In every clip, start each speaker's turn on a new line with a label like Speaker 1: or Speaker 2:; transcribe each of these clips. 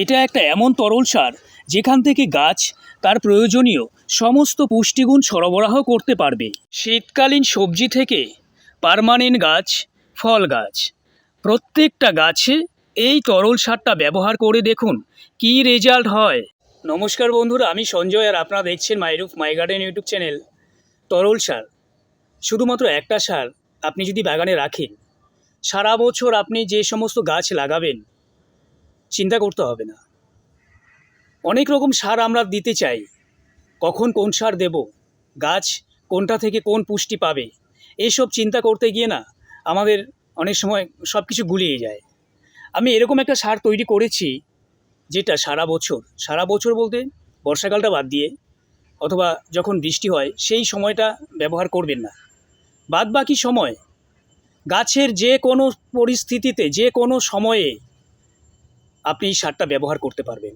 Speaker 1: এটা একটা এমন তরল সার যেখান থেকে গাছ তার প্রয়োজনীয় সমস্ত পুষ্টিগুণ সরবরাহ করতে পারবে। শীতকালীন সবজি থেকে পার্মানেন্ট গাছ, ফল গাছ। প্রত্যেকটা গাছে এই তরল সারটা ব্যবহার করে দেখুন কী রেজাল্ট হয়। নমস্কার বন্ধুরা, আমি সঞ্জয় আর আপনারা দেখছেন my roof my garden YouTube channel তরল সার। শুধুমাত্র একটা সার আপনি যদি বাগানে রাখেন, সারা বছর আপনি যে সমস্ত গাছ লাগাবেন চিন্তা করতে হবে না। অনেক রকম সার আমরা দিতে চাই। কখন কোন সার দেব? গাছ কোনটা থেকে কোন পুষ্টি পাবে? এইসব চিন্তা করতে গিয়ে না আমাদের অনেক সময় সব কিছু গুলিয়ে যায়। আমি এরকম একটা সার তৈরি করেছি যেটা সারা বছর সারা বছর বলতে বর্ষাকালটা বাদ দিয়ে অথবা যখন বৃষ্টি হয় সেই সময়টা ব্যবহার করবেন না। বাদ বাকি সময় গাছের যে কোনো পরিস্থিতিতে, যে কোনো সময়ে আপনি এই সারটা ব্যবহার করতে পারবেন।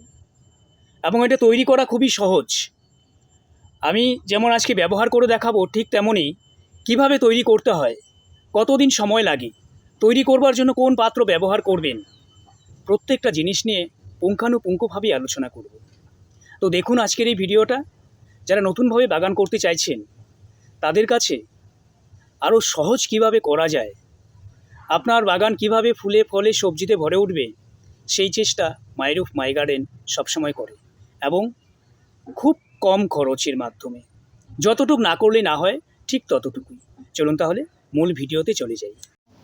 Speaker 1: এবং এটা তৈরি করা খুবই সহজ। আমি যেমন আজকে ব্যবহার করে দেখাবো, ঠিক তেমনই কীভাবে তৈরি করতে হয়, কতদিন সময় লাগে, তৈরি করবার জন্য কোন পাত্র ব্যবহার করবেন, প্রত্যেকটা জিনিস নিয়ে পুঙ্খানুপুঙ্খভাবেই আলোচনা করব। তো দেখুন আজকের এই ভিডিওটা, যারা নতুনভাবে বাগান করতে চাইছেন, তাদের কাছে আরও সহজ কীভাবে করা যায়, আপনার বাগান কীভাবে ফুলে, ফলে, সবজিতে ভরে উঠবে সেই চেষ্টা মাইরুফ মাই গার্ডেন সবসময় করে এবং খুব কম খরচের মাধ্যমে। যতটুকু না করলে না হয়, ঠিক ততটুকুই। চলুন তাহলে মূল ভিডিওতে চলে যাই।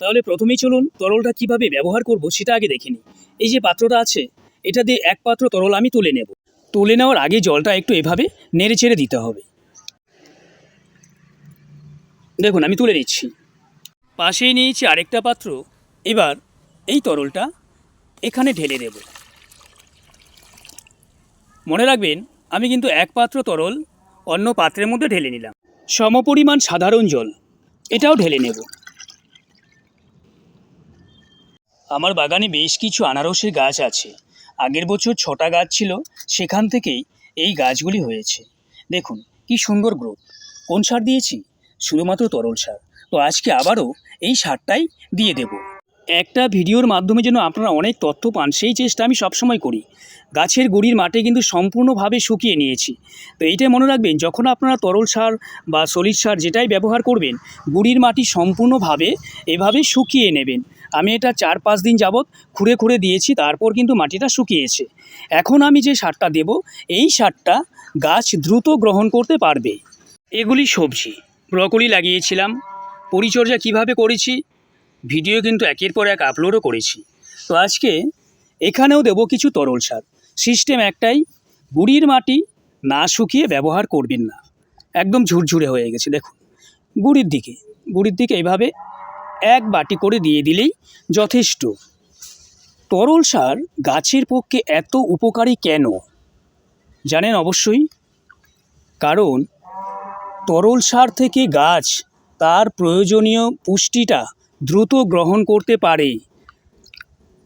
Speaker 1: তাহলে প্রথমেই চলুন তরলটা কীভাবে ব্যবহার করব সেটা আগে দেখে নিই। এই যে পাত্রটা আছে, এটা দিয়ে এক পাত্র তরল আমি তুলে নেব। তুলে নেওয়ার আগে জলটা একটু এভাবে নেড়ে চেড়ে দিতে হবে। দেখুন, আমি তুলে নিচ্ছি। পাশেই নিয়েছি আরেকটা পাত্র। এবার এই তরলটা এখানে ঢেলে দেব। মনে রাখবেন, আমি কিন্তু এক পাত্র তরল, অন্য পাত্রের মধ্যে ঢেলে নিলাম। সমপরিমাণ সাধারণ জল, এটাও ঢেলে নেব। আমার বাগানে বেশ কিছু আনারসের গাছ আছে। আগের বছর ছটা গাছ ছিল, সেখান থেকেই এই গাছগুলি হয়েছে। দেখুন, কি সুন্দর গ্রোথ। কোন সার দিয়েছি? শুধুমাত্র তরল সার। তো আজকে আবারও এই সারটাই দিয়ে দেব। একটা ভিডিওর মাধ্যমে যেন আপনারা অনেক তথ্য পান, সেই চেষ্টা আমি সবসময় করি। গাছের গুড়ির মাটি কিন্তু সম্পূর্ণভাবে শুকিয়ে নিয়েছি। তো এইটাই মনে রাখবেন, যখন আপনারা তরল সার বা সলিড সার যেটাই ব্যবহার করবেন, গুড়ির মাটি সম্পূর্ণভাবে এভাবে শুকিয়ে নেবেন। আমি এটা চার পাঁচ দিন যাবৎ খুঁড়ে খুঁড়ে দিয়েছি, তারপর কিন্তু মাটিটা শুকিয়েছে। এখন আমি যে সারটা দেব, এই সারটা গাছ দ্রুত গ্রহণ করতে পারবে। এগুলি সবজি। ব্রকলি লাগিয়েছিলাম। পরিচর্যা কীভাবে করেছি ভিডিও কিন্তু একের পর এক আপলোডও করেছি। তো আজকে এখানেও দেব কিছু তরল সার। সিস্টেম একটাই, গুড়ির মাটি না শুকিয়ে ব্যবহার করবেন না। একদম ঝুরঝুরে হয়ে গেছে, দেখুন। গুড়ির দিকে গুড়ির দিকে এভাবে এক বাটি করে দিয়ে দিলেই যথেষ্ট। তরল সার গাছের পক্ষে এত উপকারী কেন? জানেন অবশ্যই, কারণ তরল সার থেকে গাছ তার প্রয়োজনীয় পুষ্টিটা দ্রুত গ্রহণ করতে পারে।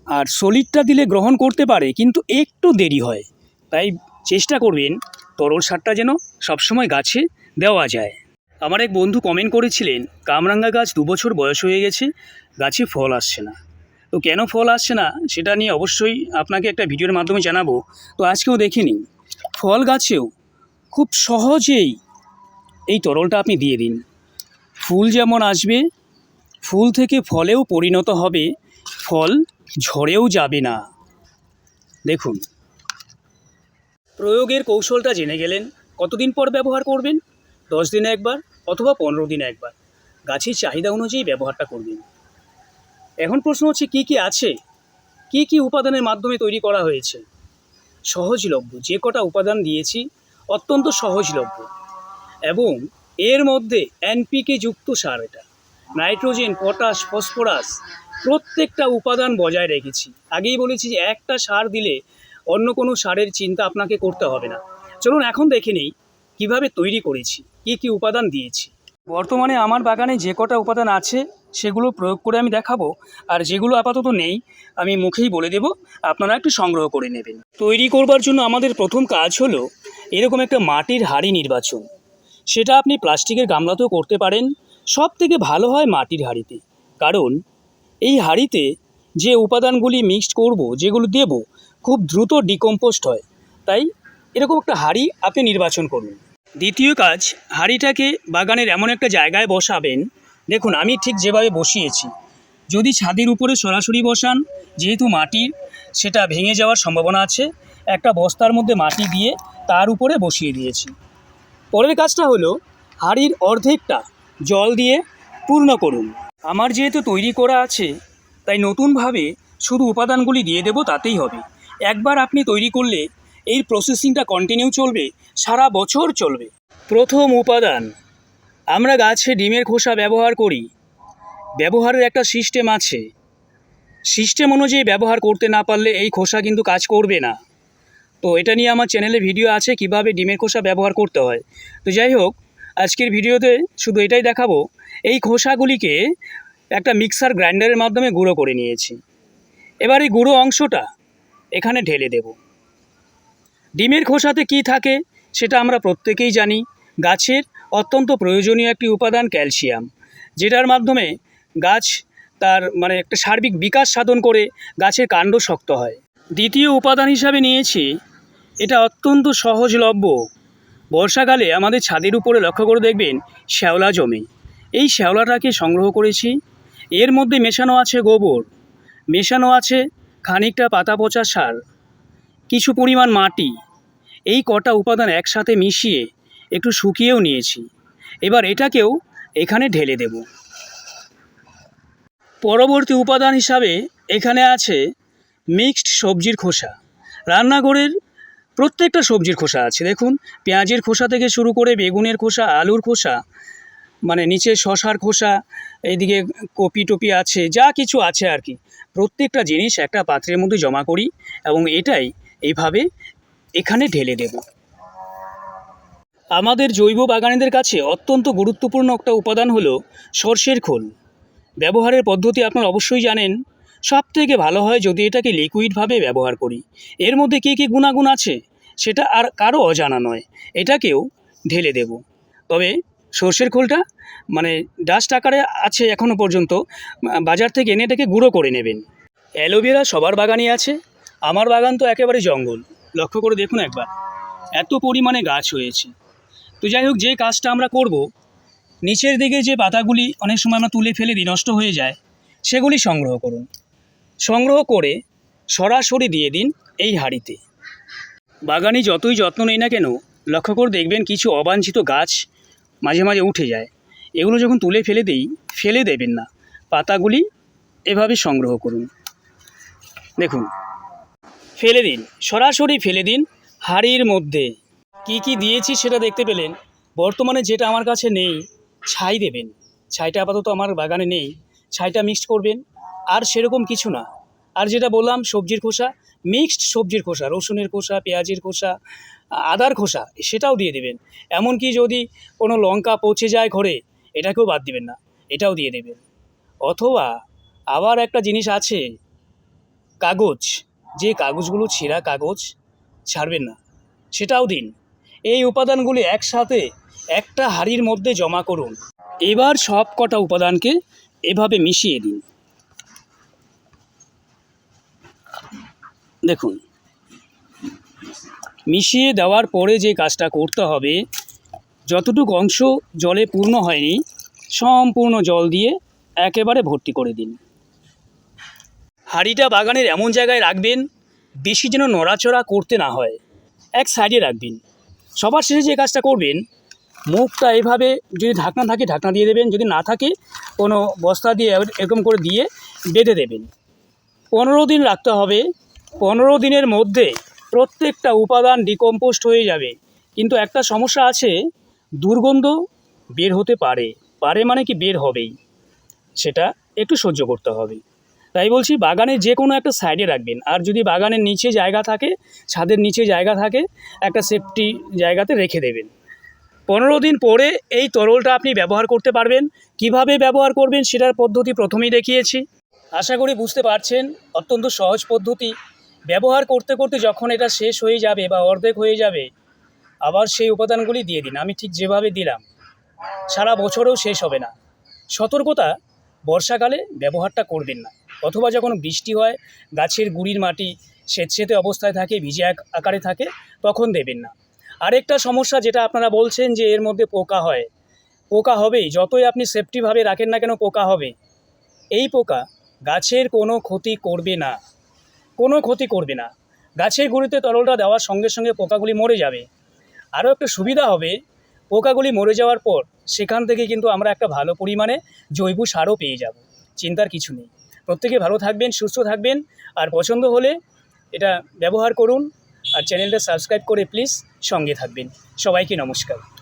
Speaker 1: আর সলিডটা দিলে গ্রহণ করতে পারে, কিন্তু একটু দেরি হয়। তাই চেষ্টা করবেন তরল সারটা যেন সবসময় গাছে দেওয়া যায়। আমার এক বন্ধু কমেন্ট করেছিলেন, কামরাঙ্গা গাছ দু বছর বয়স হয়ে গেছে, গাছে ফল আসছে না। তো কেন ফল আসছে না, সেটা নিয়ে অবশ্যই আপনাকে একটা ভিডিওর মাধ্যমে জানাব। তো আজকেও দেখে নিন, ফল গাছেও খুব সহজেই এই তরলটা আপনি দিয়ে দিন। ফুল যেমন আসবে ফুল থেকে ফলেও পরিণত হবে, ফল ঝরেও যাবে না। দেখুন। প্রয়োগের কৌশলটা জেনে গেলেন। কতদিন পর ব্যবহার করবেন? দশ দিনে একবার অথবা পনেরো দিনে একবার। গাছের চাহিদা অনুযায়ী ব্যবহারটা করবেন। এখন প্রশ্ন হচ্ছে, কি কি আছে? কি কি উপাদানের মাধ্যমে তৈরি করা হয়েছে? সহজলভ্য। যে কটা উপাদান দিয়েছি, অত্যন্ত সহজলভ্য। এবং এর মধ্যে এনপিকে যুক্ত সার এটা। নাইট্রোজেন, পটাশ, ফসফরাস প্রত্যেকটা উপাদান বজায় রেখেছি। আগেই বলেছি যে একটা সার দিলে অন্য কোনো সারের চিন্তা আপনাকে করতে হবে না। চলুন এখন দেখে নিই কীভাবে তৈরি করেছি, কী কী উপাদান দিয়েছি। বর্তমানে আমার বাগানে যে কটা উপাদান আছে, সেগুলো প্রয়োগ করে আমি দেখাবো। আর যেগুলো আপাতত নেই, আমি মুখেই বলে দেব, আপনারা একটু সংগ্রহ করে নেবেন। তৈরি করবার জন্য আমাদের প্রথম কাজ হলো এরকম একটা মাটির হাড়ি নির্বাচন। সেটা আপনি প্লাস্টিকের গামলাতেও করতে পারেন সব থেকে ভালো হয় মাটির হাঁড়িতে। কারণ এই হাঁড়িতে যে উপাদানগুলি মিক্সড করব, যেগুলো দেব, খুব দ্রুত ডিকম্পোস্ট হয়। তাই এরকম একটা হাঁড়ি আপনি নির্বাচন করুন। দ্বিতীয় কাজ, হাঁড়িটাকে বাগানের এমন একটা জায়গায় বসাবেন, দেখুন আমি ঠিক যেভাবে বসিয়েছি। যদি ছাদের উপরে সরাসরি বসান, যেহেতু মাটির, সেটা ভেঙে যাওয়ার সম্ভাবনা আছে, একটা বস্তার মধ্যে মাটি দিয়ে তার উপরে বসিয়ে দিয়েছি। পরের কাজটা হলো, হাঁড়ির অর্ধেকটা জল দিয়ে পূর্ণ করুন। আমার যেহেতু তৈরি করা আছে, তাই নতুনভাবে শুধু উপাদানগুলি দিয়ে দেবো তাতেই হবে। একবার আপনি তৈরি করলে এই প্রসেসিংটা কন্টিনিউ চলবে, সারা বছর চলবে। প্রথম উপাদান, আমরা গাছে ডিমের খোসা ব্যবহার করি। ব্যবহারের একটা সিস্টেম আছে। সিস্টেম অনুযায়ী ব্যবহার করতে না পারলে এই খোসা কিন্তু কাজ করবে না। তো এটা নিয়ে আমার চ্যানেলে ভিডিও আছে কীভাবে ডিমের খোসা ব্যবহার করতে হয়। তো যাই হোক আজকের ভিডিওতে শুধু এটাই দেখাবো, এই খোসাগুলিকে একটা মিক্সার গ্রাইন্ডারের মাধ্যমে গুঁড়ো করে নিয়েছি। এবার এই গুঁড়ো অংশটা এখানে ঢেলে দেব। ডিমের খোসাতে কি থাকে সেটা আমরা প্রত্যেকেই জানি। গাছের অত্যন্ত প্রয়োজনীয় একটি উপাদান ক্যালসিয়াম, যেটার মাধ্যমে গাছ তার মানে একটা সার্বিক বিকাশ সাধন করে গাছের কাণ্ড শক্ত হয়। দ্বিতীয় উপাদান হিসাবে নিয়েছি, এটা অত্যন্ত সহজলভ্য বর্ষাকালে আমাদের ছাদের উপরে লক্ষ্য করে দেখবেন শ্যাওলা জমে। এই শ্যাওলাটাকে সংগ্রহ করেছি। এর মধ্যে মেশানো আছে গোবর। মেশানো আছে খানিকটা পাতা পচা সার। কিছু পরিমাণ মাটি। এই কটা উপাদান একসাথে মিশিয়ে একটু শুকিয়েও নিয়েছি। এবার এটাকেও এখানে ঢেলে দেব। পরবর্তী উপাদান হিসাবে এখানে আছে মিক্সড সবজির খোসা। রান্নাঘরের প্রত্যেকটা সবজির খোসা আছে। দেখুন, পেঁয়াজের খোসা থেকে শুরু করে বেগুনের খোসা, আলুর খোসা মানে নিচে শশার খোসা, এইদিকে কপি টপি আছে, যা কিছু আছে আর কি। প্রত্যেকটা জিনিস একটা পাত্রের মধ্যে জমা করি এবং এটাই এইভাবে এখানে ঢেলে দেব। আমাদের জৈব বাগানীদের কাছে অত্যন্ত গুরুত্বপূর্ণ একটা উপাদান হলো সর্ষের খোল। ব্যবহারের পদ্ধতি আপনারা অবশ্যই জানেন। সব থেকে ভালো হয় যদি এটাকে লিকুইডভাবে ব্যবহার করি। এর মধ্যে কী কী গুণাগুণ আছে? সেটা আর কারও অজানা নয়। এটাকেও ঢেলে দেব। তবে সর্ষের খোলটা মানে ডাস্ট আকারে আছে এখনও পর্যন্ত, বাজার থেকে এনে এটাকে গুঁড়ো করে নেবেন। অ্যালোভেরা সবার বাগানই আছে। আমার বাগান তো একেবারে জঙ্গল। লক্ষ্য করে দেখুন একবার। এত পরিমাণে গাছ হয়েছে। তো যাই হোক, যে কাজটা আমরা করব, নিচের দিকে যে পাতাগুলি অনেক সময় আমরা তুলে ফেলে দিই, নষ্ট হয়ে যায়, সেগুলি সংগ্রহ করুন। সংগ্রহ করে সরাসরি দিয়ে দিন এই হাঁড়িতে। বাগানে যতই যত্ন নেই না কেন, লক্ষ্য করে দেখবেন কিছু অবাঞ্ছিত গাছ মাঝে মাঝে উঠে যায়। এগুলো যখন তুলে ফেলে দিই, ফেলে দেবেন না। পাতাগুলি এভাবে সংগ্রহ করুন। দেখুন, ফেলে দিন, সরাসরি ফেলে দিন হাঁড়ির মধ্যে। কি কি দিয়েছি সেটা দেখতে পেলেন। বর্তমানে যেটা আমার কাছে নেই, ছাই দেবেন। ছাইটা আপাতত আমার বাগানে নেই। ছাইটা মিক্সড করবেন। আর সেরকম কিছু না। আর যেটা বললাম, সবজির খোসা মিক্সড সবজির খোসা, রসুনের খোসা, পেঁয়াজের খোসা, আদার খোসা, সেটাও দিয়ে দেবেন। এমনকি যদি কোনো লঙ্কা পচে যায় ঘরে, এটাকেও বাদ দিবেন না, এটাও দিয়ে দেবেন। অথবা আবার একটা জিনিস আছে, কাগজ, যে কাগজগুলো ছেঁড়া কাগজ, ছাড়বেন না, সেটাও দিন। এই উপাদানগুলি একসাথে একটা হাঁড়ির মধ্যে জমা করুন। এবার সব কটা উপাদানকে এভাবে মিশিয়ে দিন। দেখুন, মিশিয়ে দেওয়ার পরে যে কাজটা করতে হবে, যতটুকু অংশ জলে পূর্ণ হয়নি, সম্পূর্ণ জল দিয়ে একেবারে ভর্তি করে দিন। হাঁড়িটা বাগানের এমন জায়গায় রাখবেন, বেশি যেন নড়াচড়া করতে না হয়। এক সাইডে রাখবেন। সবার শেষে যে কাজটা করবেন, মুখটা এভাবে যদি ঢাকনা থাকে, ঢাকনা দিয়ে দেবেন, যদি না থাকে, কোনো বস্তা দিয়ে এরকম করে দিয়ে বেঁধে দেবেন। পনেরো দিন রাখতে হবে। পনেরো দিনের মধ্যে প্রত্যেকটা উপাদান ডিকম্পোস্ট হয়ে যাবে। কিন্তু একটা সমস্যা আছে, দুর্গন্ধ বের হতে পারে। পারে মানে কি বের হবেই। সেটা একটু সহ্য করতে হবে। তাই বলছি, বাগানে যে কোনো একটা সাইডে রাখবেন। আর যদি বাগানের নিচে জায়গা থাকে, ছাদের নিচে জায়গা থাকে, একটা সেফটি জায়গাতে রেখে দেবেন। পনেরো দিন পরে এই তরলটা আপনি ব্যবহার করতে পারবেন। কীভাবে ব্যবহার করবেন সেটার পদ্ধতি প্রথমেই দেখিয়েছি। আশা করি বুঝতে পারছেন, অত্যন্ত সহজ পদ্ধতি। ব্যবহার করতে করতে যখন এটা শেষ হয়ে যাবে বা অর্ধেক হয়ে যাবে, আবার সেই উপাদানগুলি দিয়ে দিন। আমি ঠিক যেভাবে দিলাম, সারা বছরেও শেষ হবে না। সতর্কতা, বর্ষাকালে ব্যবহারটা করবেন না। অথবা যখন বৃষ্টি হয়, গাছের গুড়ির মাটি স্বেচ্ছেতে অবস্থায় থাকে, ভিজে আক- আকারে থাকে, তখন দেবেন না। আরেকটা সমস্যা যেটা আপনারা বলছেন যে এর মধ্যে পোকা হয়, পোকা হবেই। যতই আপনি সেফটিভাবে রাখেন না কেন, পোকা হবে। এই পোকা গাছের কোনো ক্ষতি করবে না। কোনো ক্ষতি করবে না। গাছের গুঁড়িতে তরলটা দেওয়ার সঙ্গে সঙ্গে পোকাগুলি মরে যাবে। আরও একটা সুবিধা হবে, পোকাগুলি মরে যাওয়ার পর সেখান থেকে কিন্তু আমরা একটা ভালো পরিমাণে জৈব সারও পেয়ে যাব। চিন্তার কিছু নেই। প্রত্যেকে ভালো থাকবেন, সুস্থ থাকবেন। আর পছন্দ হলে এটা ব্যবহার করুন। আর চ্যানেলটা সাবস্ক্রাইব করে প্লিজ সঙ্গে থাকবেন। সবাইকে নমস্কার।